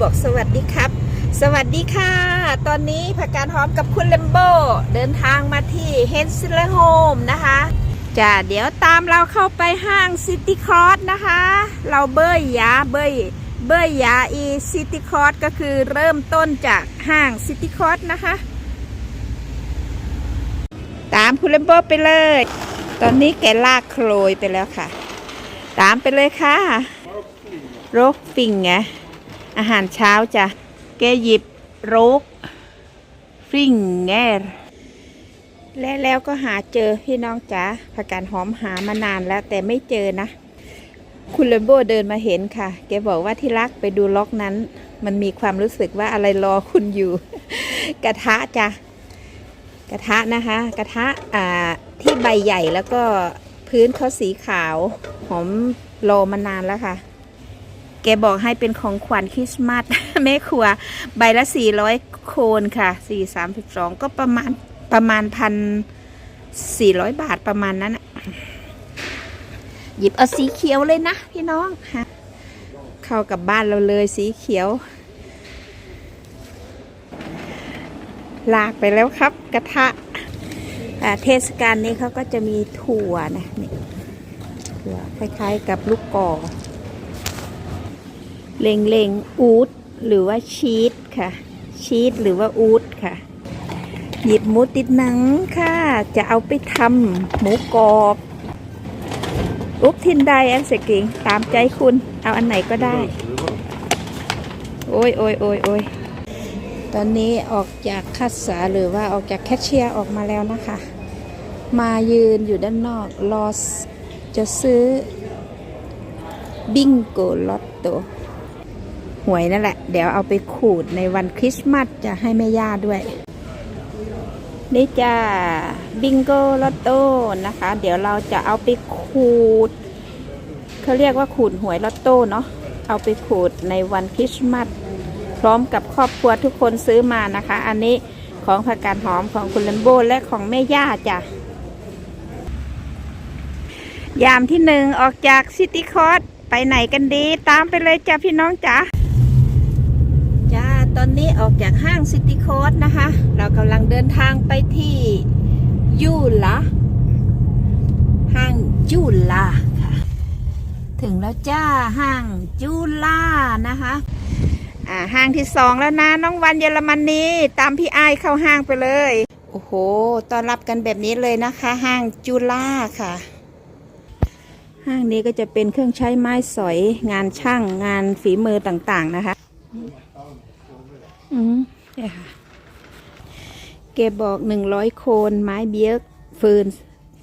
บอกสวัสดีครับ สวัสดีค่ะ ตอนนี้ผักการหอมกับคุณเลมโบเดินทางมาที่เฮนซิลโฮมนะคะจ้ะเดี๋ยวตามเราเข้าไปห้างซิตี้คอร์สนะคะ เราเบยยาเบยเบยยาอีซิตี้คอร์สก็คือเริ่มต้นจากห้างซิตี้คอร์สนะคะ ตามคุณเลมโบไปเลย ตอนนี้แกลากโคลยไปแล้วค่ะ ตามไปเลยค่ะโรกฟิงไง อาหารเช้าจ้ะแกหยิบโรกฟิงแงและแล้วก็หาเจอพี่น้องจ๋าผักกาดหอมหามานานแล้ว แต่ไม่เจอนะ คุณเลมโบเดินมาเห็นค่ะ แกบอกว่าที่รักไปดูล็อกนั้น มันมีความรู้สึกว่าอะไรรอคุณอยู่ กระทะจ้ะกระทะนะคะ กระทะอ่าที่ใบใหญ่แล้วก็พื้นเขาสีขาว หอมรอมานานแล้วค่ะ แกบอกให้เป็นของขวัญคริสต์มาสแม่ครัว ใบละ400โคนค่ะ4 32ก็ประมาณประมาณพันสี่ร้อยบาทประมาณนั้นหยิบเอาสีเขียวเลยนะพี่น้องฮะเข้ากับบ้านเราเลยสีเขียว ลากไปแล้วครับ กระทะเทศกาลนี้เขาก็จะมีถั่วนะนี่ถั่วคล้ายๆกับลูกกอก เลงเลงอูดหรือว่าชีสค่ะ ชีสหรือว่าอูดค่ะ หยิบหมูติดหนังค่ะ จะเอาไปทำหมูกรอบอุบทินใดอันเสกิงตามใจคุณ เอาอันไหนก็ได้ โอ้ยโอ้ยโอ้ยโอ้ยตอนนี้ออกจากคัสสาหรือว่าออกจากแคชเชียร์ออกมาแล้วนะคะ มายืนอยู่ด้านนอกรอจะซื้อบิงโกลอตโต หวยนั่นแหละ เดี๋ยวเอาไปขูดในวันคริสต์มาสจะให้แม่ย่าด้วย นี่จ้าบิงโกลอตโต้นะคะ เดี๋ยวเราจะเอาไปขูดเขาเรียกว่าขูดหวยลอตโต้เนาะเอาไปขูดในวันคริสต์มาสพร้อมกับครอบครัวทุกคนซื้อมานะคะ อันนี้ของผักกาดหอมของคุณเลมโบและของแม่ย่าจ้ะยามที่หนึ่งออกจากซิตี้คอร์สไปไหนกันดี ตามไปเลยจ้ะพี่น้องจ้ะจ้า อนนี้ออกจากห้างซิตี้คอร์สนะคะ เรากำลังเดินทางไปที่ยูลาห้างยูลาค่ะ ถึงแล้วจ้าห้างยูลานะคะอ่าห้างที่สองแล้วนะ น้องวันเยอรมนนีตามพี่ไอเข้าห้างไปเลย โอ้โหต้อนรับกันแบบนี้เลยนะคะ ห้างจุฬาค่ะ ห้างนี้ก็จะเป็นเครื่องใช้ไม้สอยงานช่างงานฝีมือต่างๆนะคะ อืมเนี่ยค่ะเกบอกหนึ่งร้อยโคนไม้เบี้ยกฟืน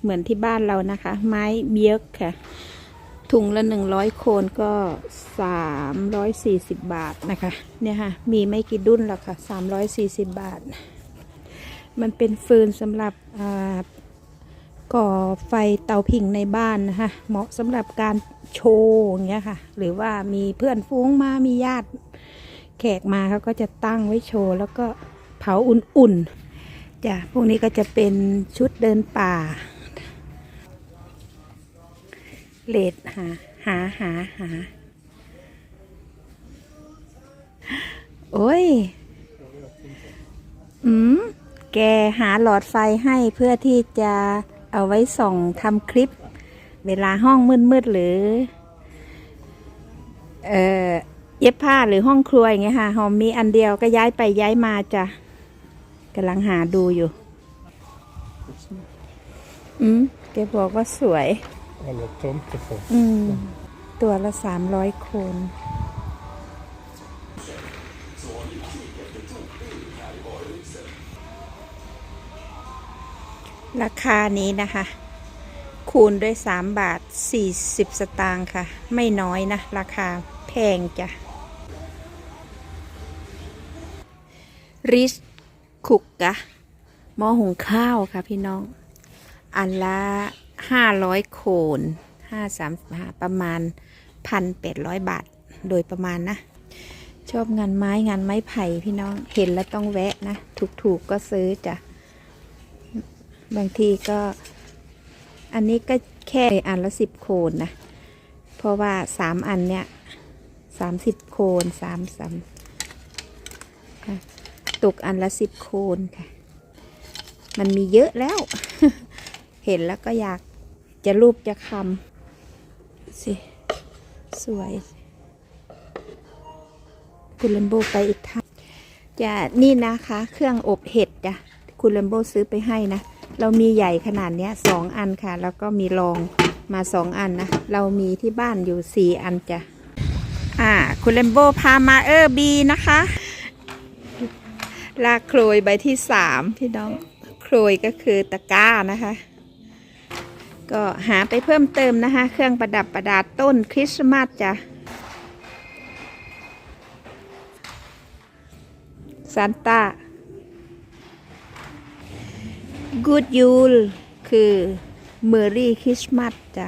เหมือนที่บ้านเรานะคะ ไม้เบี้ยค่ะ ถุงละหนึ่งร้อยโคนก็สามร้อยสี่สิบบาทนะคะ เนี่ยค่ะ มีไม่กี่ดุ้นหรอกค่ะสามร้อยสี่สิบบาท มันเป็นฟืนสำหรับก่อไฟเตาผิงในบ้านนะคะ เหมาะสำหรับการโชว์อย่างเงี้ยค่ะ หรือว่ามีเพื่อนฟุ้งมา มีญาติ แขกมาเขาก็จะตั้งไว้โชว์ แล้วก็เผาอุ่นๆจ้ะพวกนี้ก็จะเป็นชุดเดินป่า เลดหาหาหาหาโอ้ย อืม แกหาหลอดไฟให้เพื่อที่จะเอาไว้ส่องทำคลิป เวลาห้องมืดๆหรือ เอ่อ เย็บผ้าหรือห้องครัวอย่างเงี้ยค่ะหอมมีอันเดียวก็ย้ายไปย้ายมาจ้ะกำลังหาดูอยู่ อืมแกบอกว่าสวย Alla tomtefar. อืม ตัวละสามร้อยคน ราคานี้นะคะ คูณด้วยสามบาทสี่สิบสตางค์ค่ะ ไม่น้อยนะ ราคาแพงจ้ะ ริสคุกกะหม้อหุงข้าวค่ะพี่น้อง อันละห้าร้อยโคนห้าสามห้าประมาณพันแปดร้อยบาทโดยประมาณนะ ชอบงานไม้งานไม้ไผ่พี่น้องเห็นแล้วต้องแวะนะ ถูกๆกก็ซื้อจ้ะ บางทีก็ อันนี้ก็แค่อันละสิบโคนนะ เพราะว่าสามอันเนี้ยสามสิบโคนสามสาม ตกอันละสิบโคนค่ะ มันมีเยอะแล้ว เห็นแล้วก็อยากจะรูปจะคำสิสวยคุณเลมโบไปอีกท่าจะนี่นะคะ เครื่องอบเห็ดจ้ะคุณเลมโบซื้อไปให้นะ เรามีใหญ่ขนาดเนี้ยสองอันค่ะ แล้วก็มีรองมาสองอันนะ เรามีที่บ้านอยู่สี่อันจ้ะอ่าคุณเลมโบพามาเออร์บีนะคะ ลากโครยใบที่สามพี่น้องโครยก็คือตะกร้านะคะ ก็หาไปเพิ่มเติมนะคะ เครื่องประดับประดาต้นคริสต์มาสจ้ะซานต้า Good Yule คือเมอรี่คริสต์มาสจ้ะ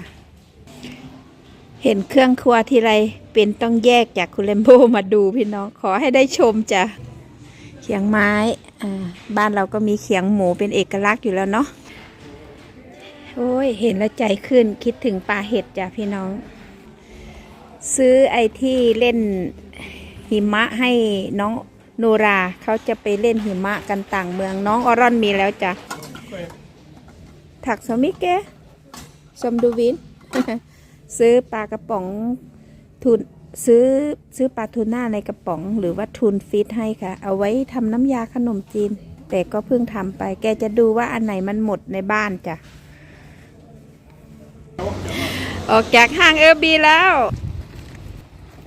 เห็นเครื่องครัวทีไรเป็นต้องแยกจากคุณเลมโบมาดูพี่น้อง ขอให้ได้ชมจ้ะ เขียงไม้บ้านเราก็มีเขียงหมูเป็นเอกลักษณ์อยู่แล้วเนาะโอ้ยเห็นแล้วใจขึ้นคิดถึงปลาเห็ดจ้ะพี่น้อง ซื้อไอที่เล่นหิมะให้น้องโนราเขาจะไปเล่นหิมะกันต่างเมืองน้องออรอนมีแล้วจ้ะถักสมิเกะสมดูวิน ซื้อปลากระป๋องทุน ซื้อซื้อปลาทูน่าในกระป๋อง หรือว่าทุนฟิตให้ค่ะ เอาไว้ทำน้ำยาขนมจีน แต่ก็เพิ่งทำไป แกจะดูว่าอันไหนมันหมดในบ้านจ้ะ ออกจากห้างเออร์บีแล้ว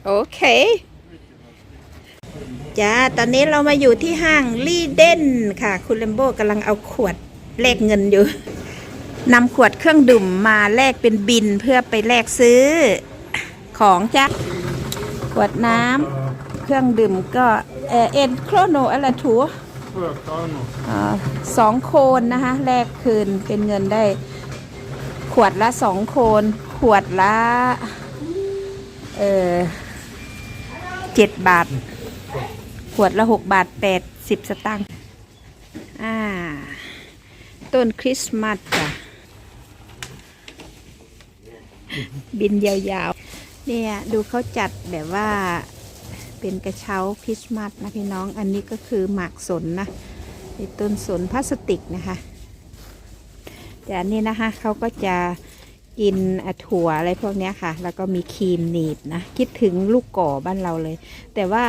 โอเค จ้า ตอนนี้เรามาอยู่ที่ห้างลีเดนค่ะ คุณเลมโบกำลังเอาขวดแลกเงินอยู่นำขวดเครื่องดื่มมาแลกเป็นบินเพื่อไปแลกซื้อของจ้ะ ขวดน้ำเครื่องดื่มก็เอ็นโครโนอะไรถูสองโคนนะคะ แลกคืนเป็นเงินได้ ขวดละสองโคน ขวดละเออเจ็ดบาท ขวดละหกบาทแปดสิบสตางค์อ่า ต้นคริสต์มาสจ้ะบินยาวๆ เนี่ยดูเขาจัดแบบว่าเป็นกระเช้าคริสต์มาสนะพี่น้องอันนี้ก็คือหมากสนนะเป็นต้นสนพลาสติกนะคะแต่อันนี้นะคะเขาก็จะกินถั่วอะไรพวกนี้ค่ะ แล้วก็มีครีมหนีบนะ คิดถึงลูกก่อบ้านเราเลย แต่ว่า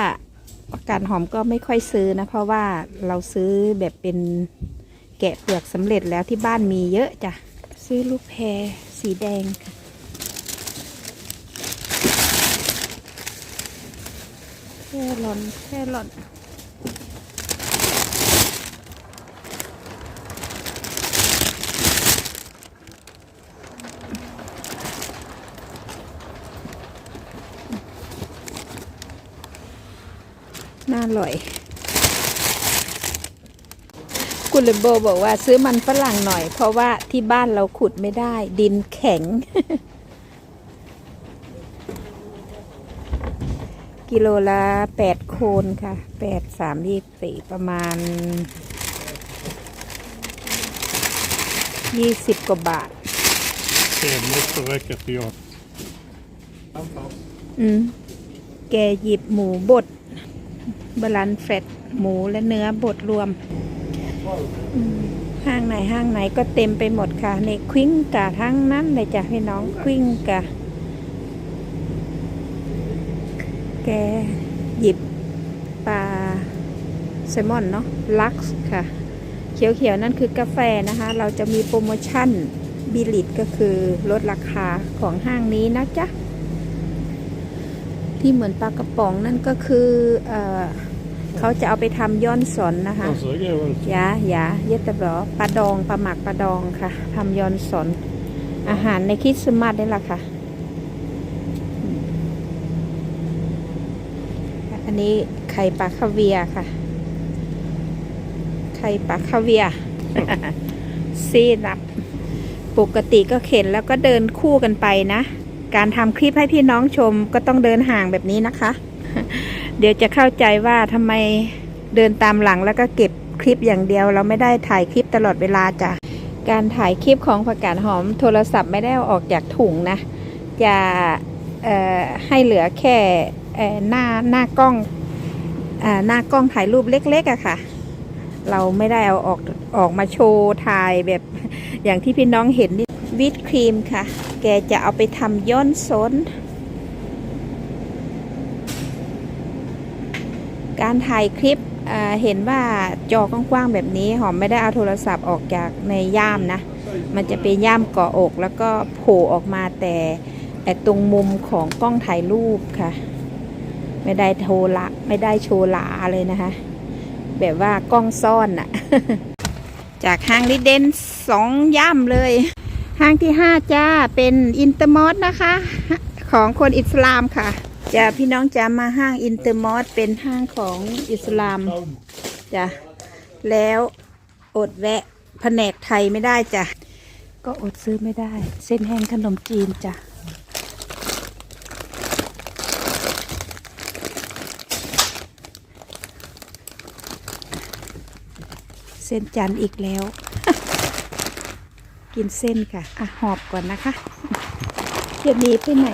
การหอมก็ไม่ค่อยซื้อนะ เพราะว่าเราซื้อแบบเป็นแกะเปลือกสำเร็จแล้วที่บ้านมีเยอะจ้ะ ซื้อลูกแพรสีแดงค่ะ แค่หลอนแค่หลอนน่าอร่อย คุณเลโบบอกว่าซื้อมันฝรั่งหน่อย เพราะว่าที่บ้านเราขุดไม่ได้ ดินแข็ง กิโลละแปดโคนค่ะแปดสามยี่สี่ประมาณยี่สิบกว่าบาท Det måste räcka till jag. อืม แกหยิบหมูบดบาลันเฟรตหมูและเนื้อบดรวมอืมห้างไหนห้างไหนก็เต็มไปหมดค่ะ ในควิ้งกะทั้งนั้นเลยจ้ะพี่น้องควิ้งกะ แกหยิบปลาแซลมอนเนาะลักซ์ค่ะ เขียวๆ นั่นคือกาแฟนะคะ เราจะมีโปรโมชั่นบิลิตก็คือลดราคาของห้างนี้นะจ๊ะ ที่เหมือนปลากระป๋องนั่นก็คือเออเขาจะเอาไปทำย้อนสอนนะคะ Och så går väl ยายาเยตบรอปลาดองปลาหมักปลาดองค่ะทำยอนสอนอาหารในคริสต์มาสนี่แหละค่ะอืม อันนี้ไข่ปลาคาเวียค่ะ ไข่ปลาคาเวียซีรับ ปกติก็เข็นแล้วก็เดินคู่กันไปนะ การทำคลิปให้พี่น้องชมก็ต้องเดินห่างแบบนี้นะคะ เดี๋ยวจะเข้าใจว่าทำไมเดินตามหลังแล้วก็เก็บคลิปอย่างเดียวเราไม่ได้ถ่ายคลิปตลอดเวลาจ้ะ การถ่ายคลิปของผักกาดหอมโทรศัพท์ไม่ได้ออกจากถุงนะ จะให้เหลือแค่ หน้าหน้ากล้องอหน้ากล้องถ่ายรูปเล็กๆอะค่ะ เราไม่ได้เอาออกออกมาโชว์ถ่ายแบบอย่างที่พี่น้องเห็นนี่วิปครีมค่ะ แกจะเอาไปทำย่นสนการถ่ายคลิปเห็นว่าจอกว้างๆแบบนี้หอมไม่ได้เอาโทรศัพท์ออกจากในย่ามนะ มันจะเป็นย่ามเกาะอก แล้วก็โผล่ออกมาแต่ตรงมุมของกล้องถ่ายรูปค่ะ ไม่ได้โทรละ ไม่ได้โชว์หลาเลยนะคะ แบบว่ากล้องซ่อนอะจากห้างลิเดนสองย่ำเลย ห้างที่ห้าจ้าเป็นอินเตอร์มอสนะคะ ของคนอิสลามค่ะจะพี่น้องจะมาห้างอินเตอร์มอสเป็นห้างของอิสลามจ้ะแล้วอดแวะแผนกไทยไม่ได้จ้ะก็อดซื้อไม่ได้ เส้นแห้งขนมจีนจ้ะ เส้นจันทร์อีกแล้ว กินเส้นค่ะ อะหอบก่อนนะคะอย่าหนีไปไหน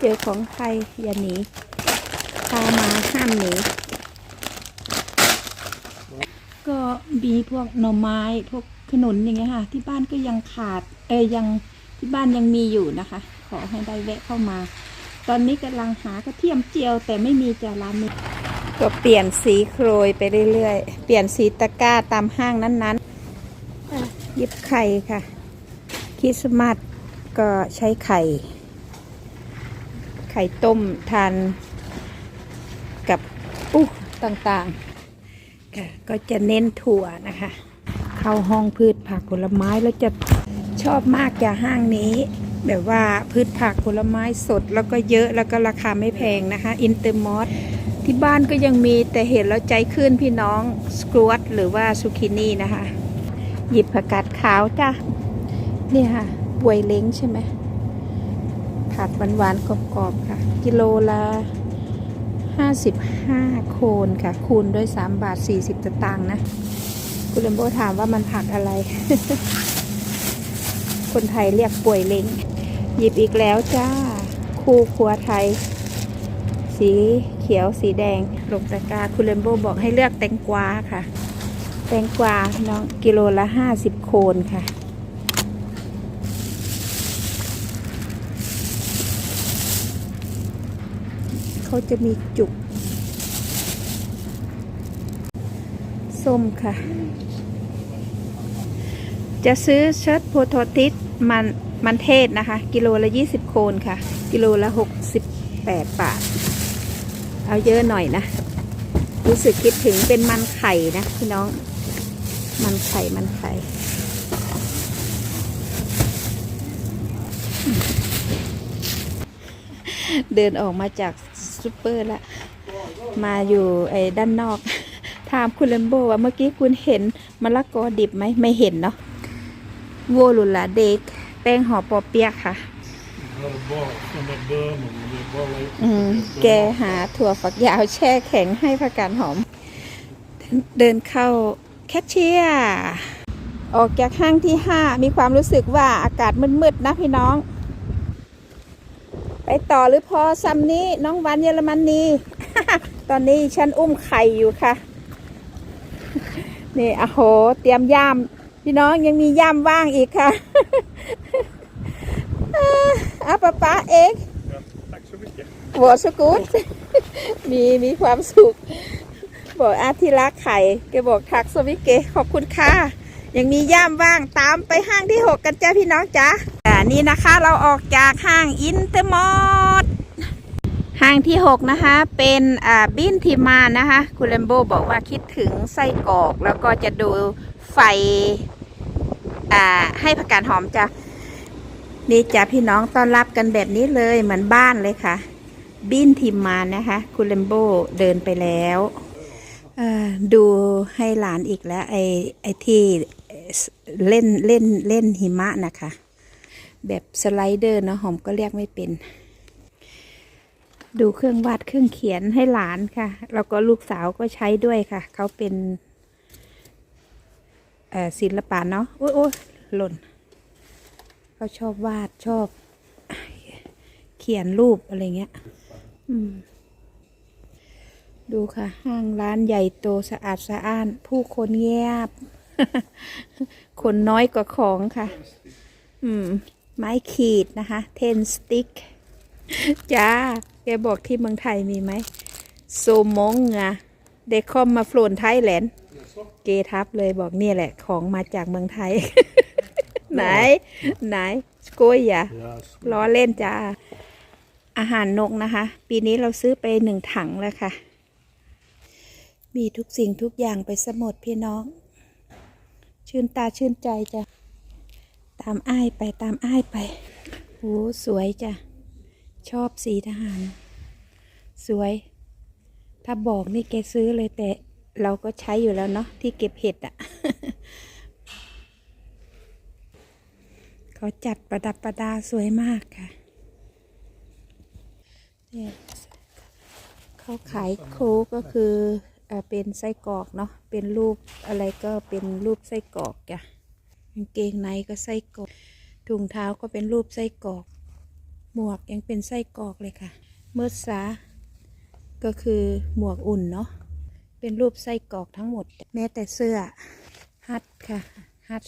เจอของใครอย่าหนีพามาห้ามหนีก็มีพวกหน่อไม้พวกขนุนอย่างเงี้ยค่ะ ที่บ้านก็ยังขาด เอ้ยยังที่บ้านยังมีอยู่นะคะ ขอให้ได้แวะเข้ามา ตอนนี้กำลังหากระเทียมเจียวแต่ไม่มีจาร้านนี้ ก็เปลี่ยนสีโครยไปเรื่อยๆ เปลี่ยนสีตะกร้าตามห้างนั้นๆหยิบไข่ค่ะ คริสต์มาสก็ใช้ไข่ ไข่ต้มทานกับปุ๊ต่างๆค่ะก็จะเน้นถั่วนะคะ เข้าห้องพืชผักผลไม้แล้วจะชอบมากจากห้างนี้ แบบว่าพืชผักผลไม้สดแล้วก็เยอะแล้วก็ราคาไม่แพงนะคะ อินเตอร์มอส ที่บ้านก็ยังมีแต่เห็นแล้วใจขึ้นพี่น้องสครวตหรือว่าซูกินี่นะคะ หยิบผักกาดขาวจ้ะนี่ค่ะบวยเล้งใช่ไหมผัดหวานๆกรอบๆค่ะ กิโลละ55 โคนค่ะ คูณด้วย 3 บาท 40ตะตังค์นะ คุณเลมโบถามว่ามันผักอะไร คนไทยเรียกป่วยเล้งหยิบอีกแล้วจ้า คู่ครัวไทย สี เขียวสีแดงลงตะกร้าคุณเลมโบบอกให้เลือกแตงกวาค่ะ แตงกวาน้องกิโลละห้าสิบโคนค่ะเขาจะมีจุก ส้มค่ะ จะซื้อเชิดโพโทติสมันมันเทศนะคะ กิโลละ 20 โคนค่ะ กิโลละ 68 บาท เอาเยอะหน่อยนะ รู้สึกคิดถึงเป็นมันไข่นะพี่น้อง มันไข่มันไข่เดินออกมาจากซูเปอร์แล้วมาอยู่ไอ้ด้านนอก ถามคุณเลมโบว่าเมื่อกี้คุณเห็นมะละกอดิบไหม ไม่เห็นเนาะโวลุลาเด็ก แป้งห่อปอเปียกค่ะ อืมแกหาถั่วฝักยาวแช่แข็งให้ผักกาดหอม เดินเข้าแคชเชียร์ออกจากห้างที่ห้ามีความรู้สึกว่าอากาศมืดๆนะพี่น้อง ไปต่อหรือพอซ้ำนี้น้องวันเยอรมนนีตอนนี้ฉันอุ้มไข่อยู่ค่ะ นี่อะโห เตรียมย่าม พี่น้องยังมีย่ามว่างอีกค่ะ อาปะปะเอง Ja, tack så mycket. หัวสกูตมีมีความสุข บอกอาทิรักไข่แกบอกทักสวิเกขอบคุณค่ะ ยังมีย่ามว่างตามไปห้างที่6กันจ้าพี่น้องจ้าอ่านี่นะคะเราออกจากห้างอินเตอร์มอดห้างที่ 6 นะคะ เป็นอ่าบินทิมานนะคะคุณเลมโบบอกว่าคิดถึงไส้กรอก แล้วก็จะดูไฟอ่าให้ผักกาดหอมจ้ะ นี่จ้ะพี่น้องต้อนรับกันแบบนี้เลยเหมือนบ้านเลยค่ะ บินทิมมานะคะ คุณเลมโบเดินไปแล้วดูให้หลานอีกแล้ว ไอ้ไอ้ที่เล่นเล่นเล่นหิมะนะคะ แบบสไลเดอร์เนาะหอมก็เรียกไม่เป็น ดูเครื่องวาดเครื่องเขียนให้หลานค่ะ แล้วก็ลูกสาวก็ใช้ด้วยค่ะ เขาเป็นศิลปะเนาะโอ้ยโอ้ยหล่น เขาชอบวาดชอบ เขียนรูปอะไรเงี้ยดูค่ะ ห้างร้านใหญ่โตสะอาดสะอ้าน ผู้คนเงียบ คนน้อยกว่าของค่ะ อืม ไม้ขีดนะคะ เทนสติ๊กจ้า แกบอกที่เมืองไทยมีไหมโซมงอะเดคอมมาโฟลนไทยแลนด์ เกทับเลยบอกเนี่ยแหละ ของมาจากเมืองไทย ไหน ไหนสโกยอะ Yes. ล้อเล่นจ้า อาหารนกนะคะ ปีนี้เราซื้อไปหนึ่งถังแล้วค่ะ มีทุกสิ่งทุกอย่างไปสมดพี่น้อง ชื่นตาชื่นใจจ้ะ ตามอ้ายไปตามอ้ายไปโอ้สวยจ้ะ ชอบสีทหาร สวย ถ้าบอกนี่แกซื้อเลยแต่เราก็ใช้อยู่แล้วเนาะที่เก็บเห็ดอะ่ะ เขาจัดประดับประดาสวยมากค่ะเนี่ยเขาขายโค้กก็คือเอ่อเป็นไส้กรอกเนาะเป็นรูปอะไรก็เป็นรูปไส้กรอกจ้ะกางเกงในก็ไส้กรอกถุงเท้าก็เป็นรูปไส้กรอก หมวกยังเป็นไส้กรอกเลยค่ะเมื่อสาก็คือหมวกอุ่นเนาะเป็นรูปไส้กรอกทั้งหมด แม้แต่เสื้อฮัทค่ะฮัท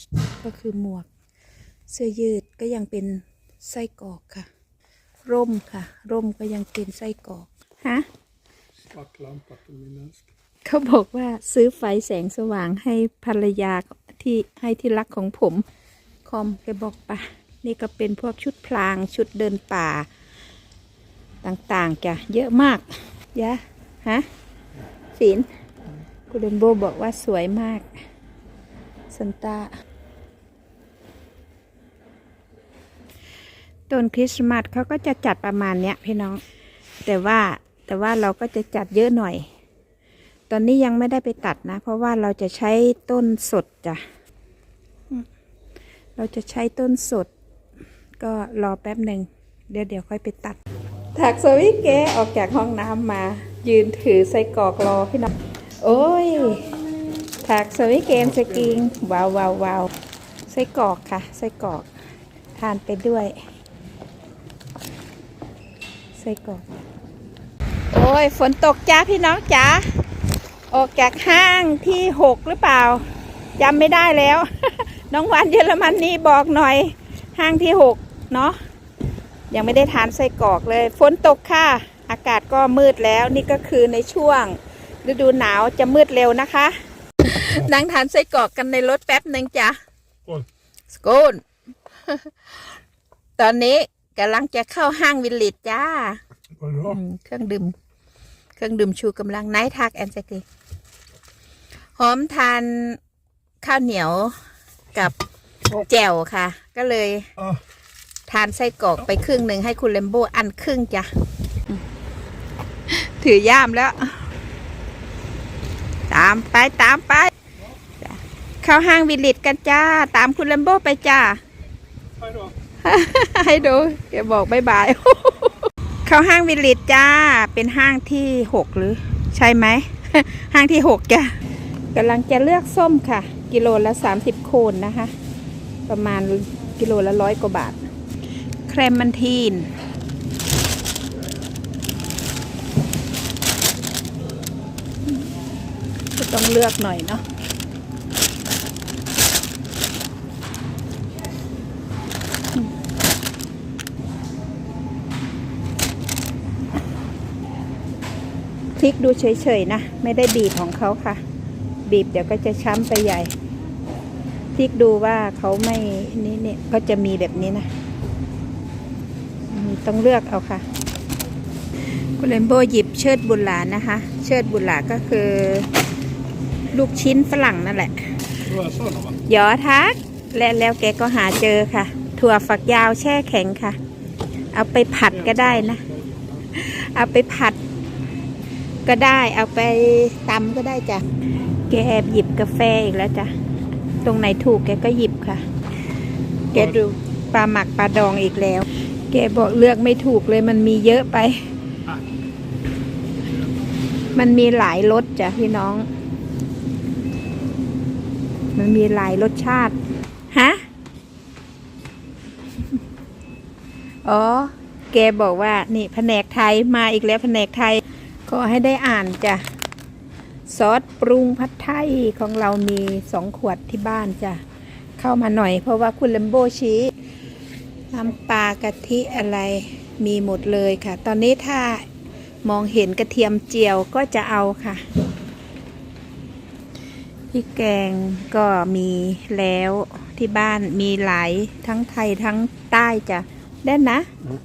ก็คือหมวก เสื้อยืดก็ยังเป็นไส้กรอกค่ะ ร่มค่ะ ร่มก็ยังเป็นไส้กรอกฮะ Spaklampa på min önska. เขาบอกว่าซื้อไฟแสงสว่างให้ภรรยาที่ให้ที่รักของผม คอมแกบอกปะนี่ก็เป็นพวกชุดพลางชุดเดินป่า ต่างๆจ้ะเยอะมากยะฮะศิลคุณเดนโบบอกว่าสวยมากสันตา ต้นคริสต์มาสเขาก็จะจัดประมาณเนี้ยพี่น้อง แต่ว่าแต่ว่าเราก็จะจัดเยอะหน่อย ตอนนี้ยังไม่ได้ไปตัดนะ เพราะว่าเราจะใช้ต้นสดจ้ะเราจะใช้ต้นสด ก็รอแป๊บหนึ่งเดี๋ยวเดี๋ยวค่อยไปตัดถักสวิเกออกจากห้องน้ำมา ยืนถือใส่กรอกรอพี่น้อง โอ้ยถักสวิเกมสกิงว้าวว้าวว้าวใส่กรอกค่ะใส่กรอก ทานไปด้วย ส่กรอกโอ้ยฝนตกจ้าพี่น้องจ๋าออกจากห้างที่หกหรือเปล่าจำไม่ได้แล้ว น้องวันเยอรมันนี่บอกหน่อย ห้างที่หกเนาะยังไม่ได้ทานไส้กรอกเลย ฝนตกค่ะ อากาศก็มืดแล้วนี่ก็คือในช่วง ฤดูหนาวจะมืดเร็วนะคะนั่งทานไส้กรอกกันในรถแป๊บหนึ่งจ้ะ Oj, สกูนตอนนี้ กำลังจะเข้าห้างวิลลิจจ้า vadå? อืมเครื่องดื่ม เครื่องดื่มชูกำลังไนท์ทักแอนเซกิหอมทานข้าวเหนียวกับแจ่วค่ะ ก็เลย Ah, ทานไส้กรอกไปครึ่งหนึ่งให้คุณเลมโบอันครึ่งจ้ะอืมถือย่ามแล้ว ตามไปตามไปจ้ะเข้าห้างวิลลิตกันจ้า ตามคุณเลมโบไปจ้า hej då. ให้ดูแกบอกบายบาย เขาห้างวิลลิตจ้า เป็นห้างที่หกหรือ ใช่ไหม ห้างที่หกจ้ะกำลังจะเลือกส้มค่ะ กิโลละสามสิบโคนนะคะ ประมาณกิโลละร้อยกว่าบาท แครมมันทีน ก็ต้องเลือกหน่อยเนาะ ลิกดูเฉยๆนะ ไม่ได้บีบของเขาค่ะ บีบเดี๋ยวก็จะช้ำไปใหญ่พลิกดูว่าเขาไม่นี่เนี่ยก็จะมีแบบนี้นะต้องเลือกเอาค่ะ คุณเลมโบหยิบเชิดบุญหลานะคะ เชิดบุญหลาก็คือ ลูกชิ้นฝรั่งนั่นแหละหยอทัก และแล้วแกก็หาเจอค่ะ ถั่วฝักยาวแช่แข็งค่ะ เอาไปผัดก็ได้นะ เอาไปผัด ก็ได้เอาไปตำก็ได้จ้ะ แกแอบหยิบกาแฟอีกแล้วจ้ะ ตรงไหนถูกแกก็หยิบค่ะ แกดูปลาหมักปลาดองอีกแล้ว แกบอกเลือกไม่ถูกเลยมันมีเยอะไป มันมีหลายรสจ้ะพี่น้อง มันมีหลายรสชาติ ฮะ อ๋อ แกบอกว่านี่แผนกไทยมาอีกแล้วแผนกไทย ขอให้ได้อ่านจ้ะ ซอสปรุงผัดไทยของเรามีสองขวดที่บ้านจ้ะ เข้ามาหน่อยเพราะว่าคุณเลมโบชี้น้ำปลากะทิอะไรมีหมดเลยค่ะ ตอนนี้ถ้ามองเห็นกระเทียมเจียวก็จะเอาค่ะพริกแกงก็มีแล้วที่บ้านมีหลายทั้งไทยทั้งใต้จ้ะได้นะ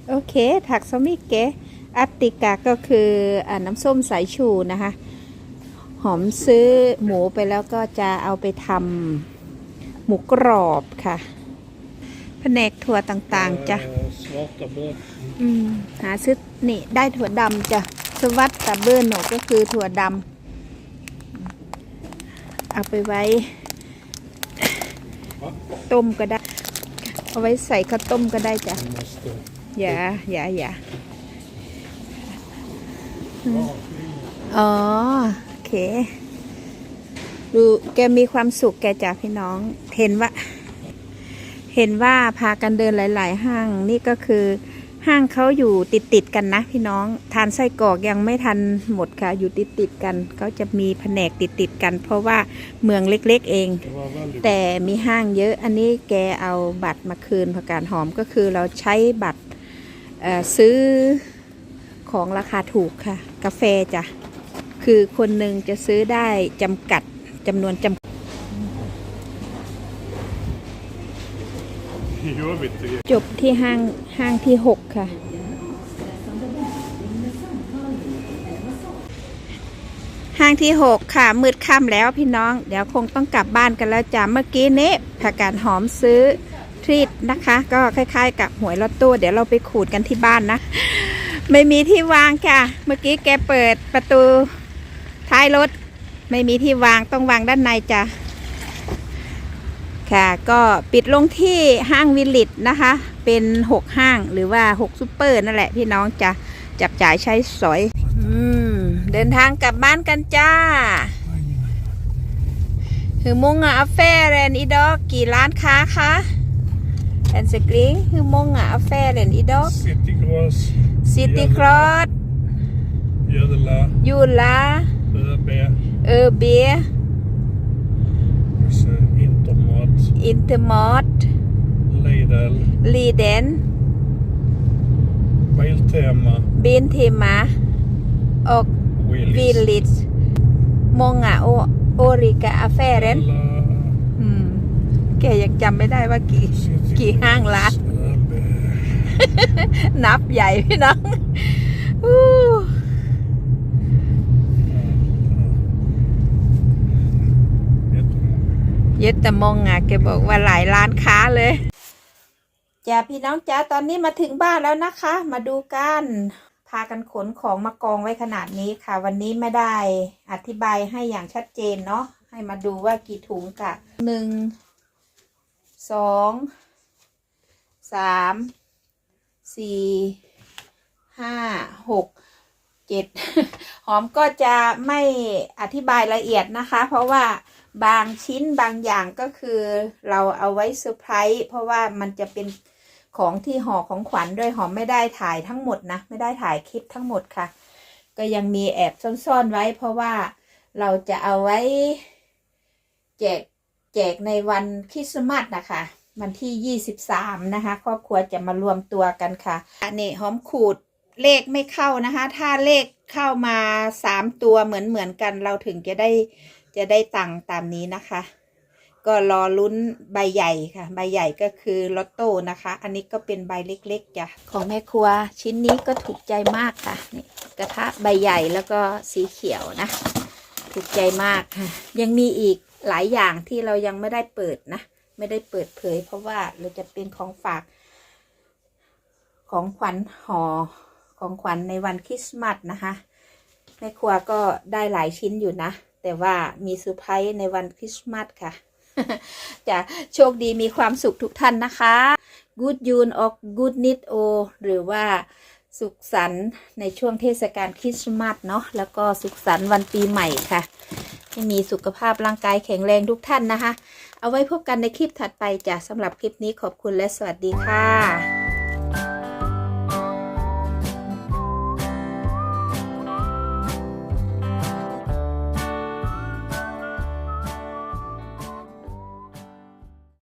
โอเค ถักสมิเก อัตติกาก็คืออาน้ำส้มสายชูนะคะ หอมซื้อหมูไปแล้วก็จะเอาไปทำหมูกรอบค่ะแผนกถั่วต่างๆจ้ะ Eh, Svarta bönor. อืมหาซื้อนี่ได้ถั่วดำจ้ะสวัสตาเบอร์โนก็คือถั่วดำเอาไปไว้ ต้มก็ได้ เอาไว้ใส่ข้าวต้มก็ได้จ้ะ Man måste... อย่าอย่าอย่า Ja, อ๋อ โอเค ดูแกมีความสุขแกจ้ะพี่น้อง เห็นว่า เห็นว่าพากันเดินหลาย ๆ ห้าง นี่ก็คือห้างเขาอยู่ติดติดกันนะ พี่น้องทานไส้กรอกยังไม่ทันหมดค่ะ อยู่ติดติดกันเขาจะมีแผนกติดติดกัน เพราะว่าเมืองเล็กๆเอง แต่มีห้างเยอะอันนี้แกเอาบัตรมาคืนผักกาดหอมก็คือเราใช้บัตรซื้อ ของราคาถูกค่ะ กาแฟจ้ะ คือคนหนึ่งจะซื้อได้จำกัดจำนวนจำ jobbigt. det- จบที่ห้างห้างที่หกค่ะ ห้างที่หกค่ะ มืดค่ำแล้วพี่น้อง เดี๋ยวคงต้องกลับบ้านกันแล้วจ้ะ เมื่อกี้นี้ผักกาดหอมซื้อทรีตนะคะ ก็คล้าย ๆ กับหวยลอตโต้เดี๋ยวเราไปขูดกันที่บ้านนะ ไม่มีที่วางค่ะ เมื่อกี้แกเปิดประตูท้ายรถ ไม่มีที่วางต้องวางด้านในจ้ะ ค่ะ ก็ปิดลงที่ห้างวิลลิตนะคะ เป็น6ห้างหรือว่า6ซูเปอร์นั่นแหละพี่น้องจะจับจ่ายใช้สอย อืม เดินทางกลับบ้านกันจ้าคือมงอะอาเฟ่เรนอีดอกกี่ร้านค้าคะแอนสกริงคือมงอะอาเฟ่เรนอีดอก City Cross, ซิตี้ครอส Gödela, ยูลา ÖB, เออเบีย så Intermat, อินเตอร์มอส Lidl, ลีเดน Biltema, บินเทมาออกวิล Willys. ลิสมงอะโอโอริกาอาเฟ่เรน Alla อืมแกยังจำไม่ได้ว่ากี่ City กี่ห้างร้าน Cross, ÖB. นับใหญ่พี่น้องอู้ Jättemånga. เยดแต่มงอะแกบอกว่าหลายร้านค้าเลยจ้าพี่น้องจ้าตอนนี้มาถึงบ้านแล้วนะคะ มาดูกันพากันขนของมากองไว้ขนาดนี้ค่ะ วันนี้ไม่ได้อธิบายให้อย่างชัดเจนเนาะให้มาดูว่ากี่ถุงกะหนึ่งสองสาม สี่ห้าหกเจ็ดหอมก็จะไม่อธิบายละเอียดนะคะ เพราะว่าบางชิ้นบางอย่างก็คือเราเอาไว้เซอร์ไพรส์เพราะว่ามันจะเป็นของที่ห่อของขวัญด้วยหอมไม่ได้ถ่ายทั้งหมดนะ ไม่ได้ถ่ายคลิปทั้งหมดค่ะ ก็ยังมีแอบซ่อนๆไว้ เพราะว่าเราจะเอาไว้แจกแจกในวันคริสต์มาสนะคะ วันที่ 23 นะคะ ครอบครัวจะมารวมตัวกันค่ะอันนี้หอมขูดเลขไม่เข้านะคะ ถ้าเลขเข้ามาสามตัวเหมือนเหมือนกัน เราถึงจะได้จะได้ตังค์ตามนี้นะคะ ก็รอลุ้นใบใหญ่ค่ะ ใบใหญ่ก็คือลอตโต้นะคะ อันนี้ก็เป็นใบเล็กๆจ้ะของแม่ครัวชิ้นนี้ก็ถูกใจมากค่ะนี่กระทะใบใหญ่แล้วก็สีเขียวนะ ถูกใจมากค่ะ ยังมีอีกหลายอย่างที่เรายังไม่ได้เปิดนะ ไม่ได้เปิดเผย เพราะว่าเราจะเป็นของฝากของขวัญห่อของขวัญในวันคริสต์มาสนะคะแม่ครัวก็ได้หลายชิ้นอยู่นะ แต่ว่ามีเซอร์ไพรส์ในวันคริสต์มาสค่ะ จะโชคดีมีความสุขทุกท่านนะคะ Good Yun ออก Good Nit O หรือว่าสุขสันต์ในช่วงเทศกาลคริสต์มาสเนาะแล้วก็สุขสันต์วันปีใหม่ค่ะ ให้มีสุขภาพร่างกายแข็งแรงทุกท่านนะคะ เอาไว้พบกันในคลิปถัดไปจ้ะสำหรับคลิปนี้ขอบคุณและสวัสดีค่ะ